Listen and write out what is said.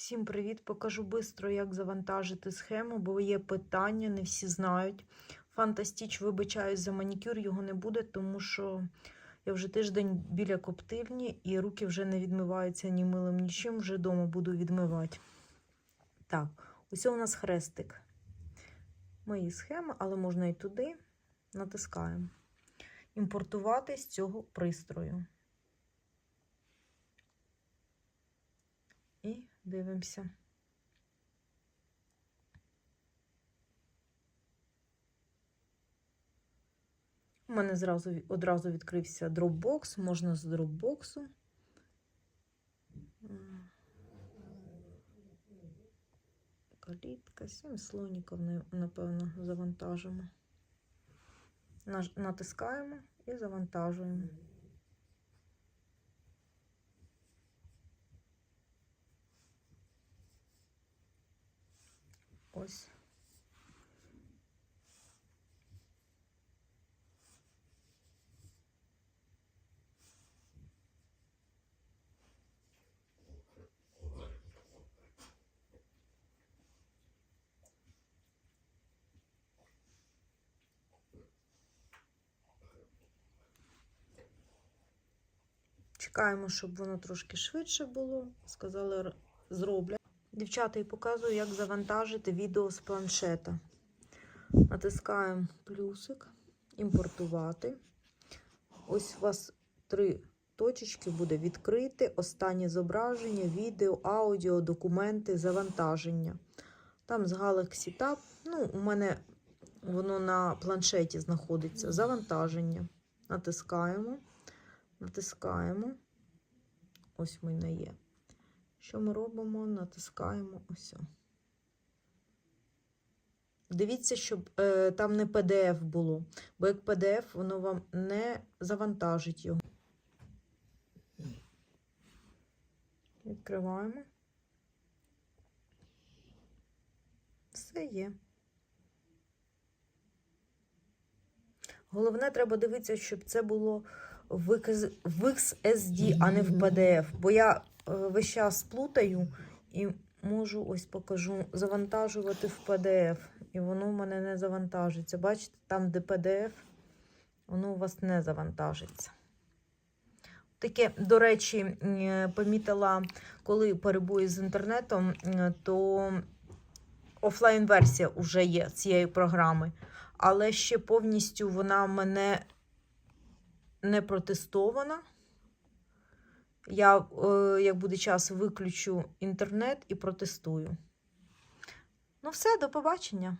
Всім привіт! Покажу швидко, як завантажити схему, бо є питання, не всі знають. Фантастіч, вибачаюсь за манікюр, його не буде, тому що я вже тиждень біля коптильні і руки вже не відмиваються ні милим, нічим, вже вдома буду відмивати. Так, ось у нас хрестик. Мої схеми, але можна і туди. Натискаємо. Імпортувати з цього пристрою. І дивимося. У мене зразу, одразу відкрився Dropbox, можна з Dropbox. Калітка, сім слоніків, напевно, завантажимо. Натискаємо і завантажуємо. Ось. Чекаємо, щоб воно трошки швидше було. Сказали, зроблять. Дівчата, і показую, як завантажити відео з планшета. Натискаємо плюсик, імпортувати. Ось у вас три точечки буде відкрити. Останнє зображення, відео, аудіо, документи, завантаження. Там з Galaxy Tab. Ну, у мене воно на планшеті знаходиться. Завантаження. Натискаємо. Натискаємо. Ось в мене є. Що ми робимо? Натискаємо ось. Дивіться, щоб е, там не PDF було, бо як PDF, воно вам не завантажить його. Відкриваємо. Все є. Головне, треба дивитися, щоб це було в XSD, а не в PDF. Бо я весь час плутаю і можу, ось покажу, завантажувати в PDF. І воно в мене не завантажиться. Бачите, там, де PDF, воно у вас не завантажиться. Таке, до речі, помітила, коли перебої з інтернетом, то офлайн-версія вже є цієї програми, але ще повністю вона мене не протестована. Я, е, як буде час, виключу інтернет і протестую. Ну, все, до побачення.